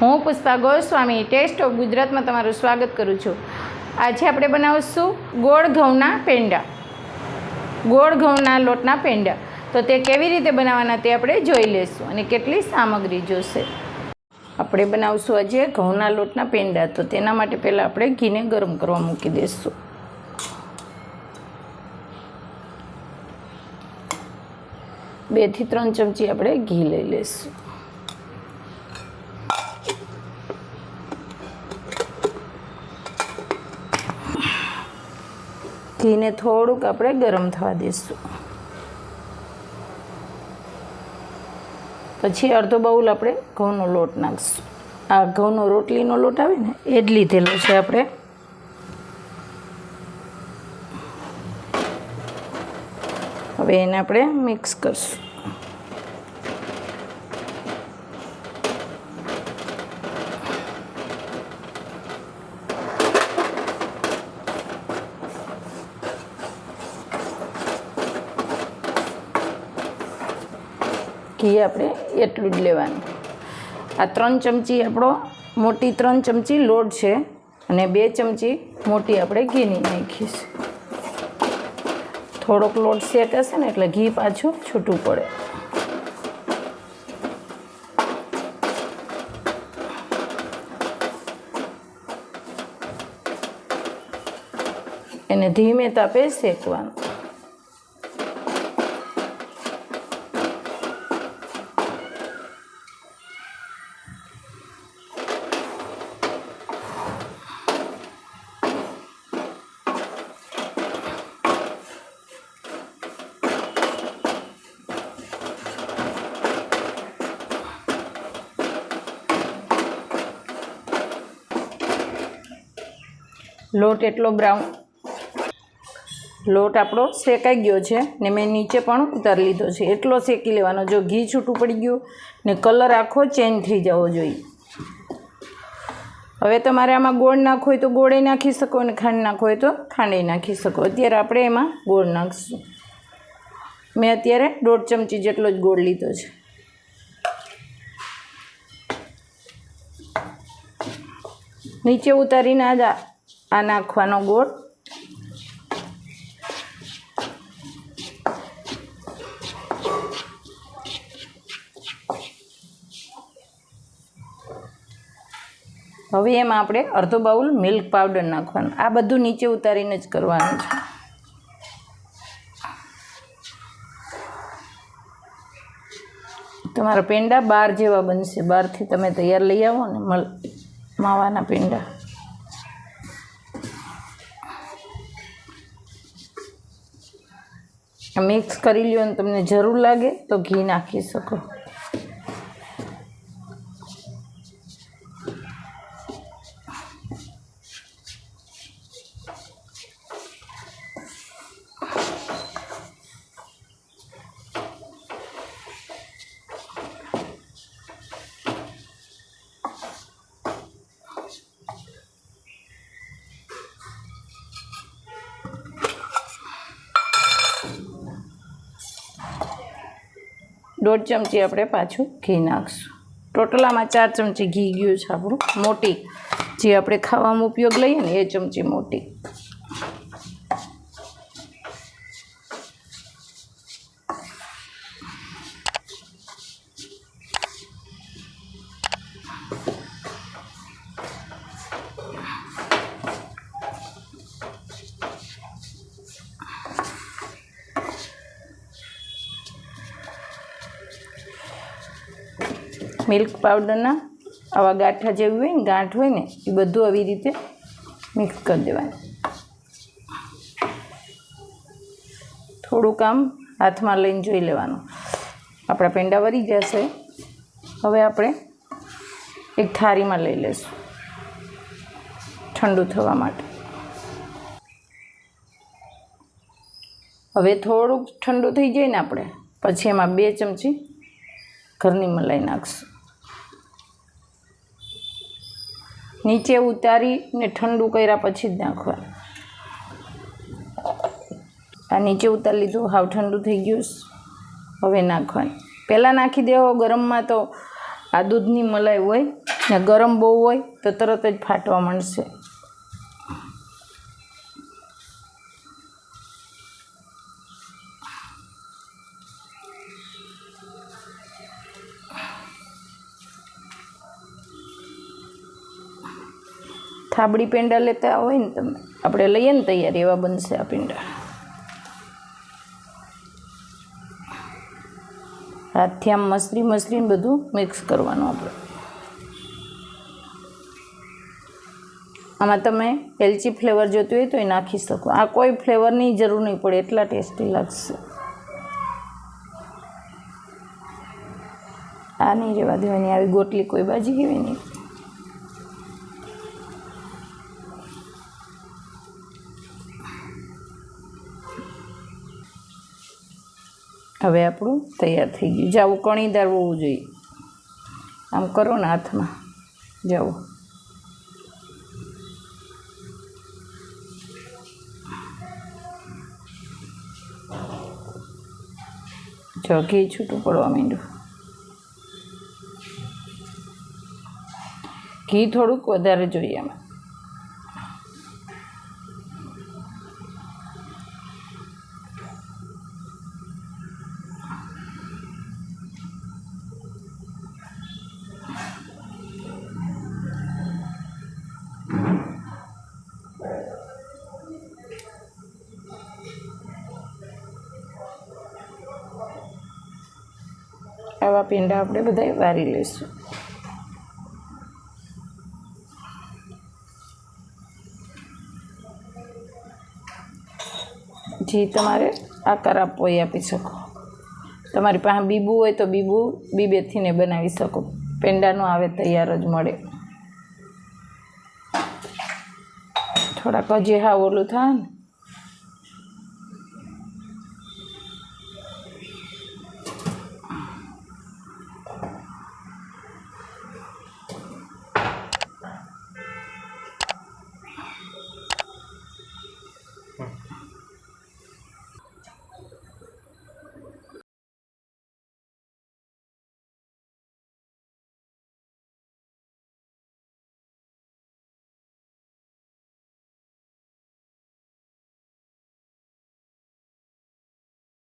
હું Pushpa Goswami test of ગુજરાતમાં તમારું સ્વાગત કરું છું. આજે આપણે બનાવીશું ગોળ ઘઉંના પેંડા. ગોળ ઘઉંના લોટના પેંડા. તો તે કેવી રીતે બનાવવાના તે આપણે જોઈ લઈશું અને કેટલી સામગ્રી જોશે. આપણે બનાવશું આજે ઘઉંના લોટના પેંડા. તો તેના માટે પહેલાં આપણે ઘીને ગરમ કરવા મૂકી દઈશું બેથી ત્રણ ચમચી આપણે ઘી લઈ લઈશું ઘીને થોડુંક આપણે ગરમ થવા દઈશું. પછી અડધો બાઉલ આપણે ઘઉંનો લોટ નાખીશું. આ ઘઉંનો રોટલીનો લોટ આવે ને, એ જ લીધેલો છે આપણે. હવે એને આપણે મિક્સ કરશું. ઘી આપણે એટલું જ લેવાનું. આ ત્રણ ચમચી આપણો મોટી ત્રણ ચમચી લોટ છે અને બે ચમચી મોટી આપણે ઘીની નાખીશ. થોડોક લોટ શેકાશે ને એટલે ઘી પાછું છૂટું પડે. એને ધીમે તાપે શેકવાનું. લોટ એટલો બ્રાઉન લોટ આપણો શેકાઈ ગયો છે ને મેં નીચે પણ ઉતારી લીધો છે. એટલો શેકી લેવાનો. જો ઘી છૂટું પડી ગયું ને કલર આખો ચેન્જ થઈ જવો જોઈએ. હવે તમારે આમાં ગોળ નાખો હોય તો ગોળે નાખી શકો અને ખાંડ નાખો હોય તો ખાંડે નાખી શકો. અત્યારે આપણે એમાં ગોળ નાખીશું. મેં અત્યારે દોઢ ચમચી જેટલો જ ગોળ લીધો છે. નીચે ઉતારીને આ આ- નાખવાનો ગોળ. હવે એમાં આપણે અડધો બાઉલ મિલ્ક પાવડર નાખવાનું. આ બધું નીચે ઉતારીને જ કરવાનું છે. તમારા પેંડા બાર જેવા બનશે. બહારથી તમે તૈયાર લઈ આવો ને માવાના પેંડા. મિક્સ કરી લ્યો અને તમને જરૂર લાગે તો ઘી નાખી શકો. દોઢ ચમચી આપણે પાછું ઘી નાખશું. ટોટલામાં ચાર ચમચી ઘી ગયું છે આપણું. મોટી. જે આપણે ખાવામાં ઉપયોગ લઈએ ને એ ચમચી મોટી. મિલ્ક પાવડરના આવા ગાંઠા જેવું હોય ને, ગાંઠ હોય ને, એ બધું આવી રીતે મિક્સ કરી દેવાનું. થોડુંક આમ હાથમાં લઈને જોઈ લેવાનું. આપણા પેંડા વરી જશે. હવે આપણે એક થાળીમાં લઈ લઈશું. ઠંડુ થવા માટે. હવે થોડુંક ઠંડુ થઈ જાય ને આપણે, પછી એમાં બે ચમચી ઘરની મલાઈ નાખશું. નીચે ઉતારીને ઠંડુ કર્યા પછી જ નાખવાનું આ નીચે ઉતારી લીધું, હાવ ઠંડુ થઈ ગયું હવે નાખવાનું. પહેલાં નાખી દેવો ગરમમાં તો આ દૂધની મલાઈ હોય ને ગરમ બહુ હોય તો તરત જ ફાટવા માંડશે. થાબડી પેંડા લેતા હોય ને તમે. આપણે લઈએ ને તૈયાર એવા બનશે આ પેંડા. હાથથી આમ મસરી મસરીને બધું મિક્સ કરવાનું આપણે. આમાં તમે એલચી ફ્લેવર જોતું હોય તો એ નાખી શકો. આ કોઈ ફ્લેવરની જરૂર નહીં પડે, એટલા ટેસ્ટી લાગશે. આ નહીં રહેવા દેવાની, આવી ગોટલી કોઈ બાજી કેવી નહીં. હવે આપણું તૈયાર થઈ ગયું. જાવું કણીદાર હોવું જોઈએ. આમ કરો ને હાથમાં. જાઓ. જો ઘી છૂટું પડવા માંડ્યું. ઘી થોડુંક વધારે જોઈએ એમાં આવા પીંડા આપણે બધા વારી લઈશું. જે, તમારે આકાર આપવો એ આપી શકો. તમારી પાસે બીબુ હોય તો બીબુ બીબેથીને બનાવી શકો. પેંડાનું આવે તૈયાર જ મળે. થોડાક હજી હા ઓલું થાય ને.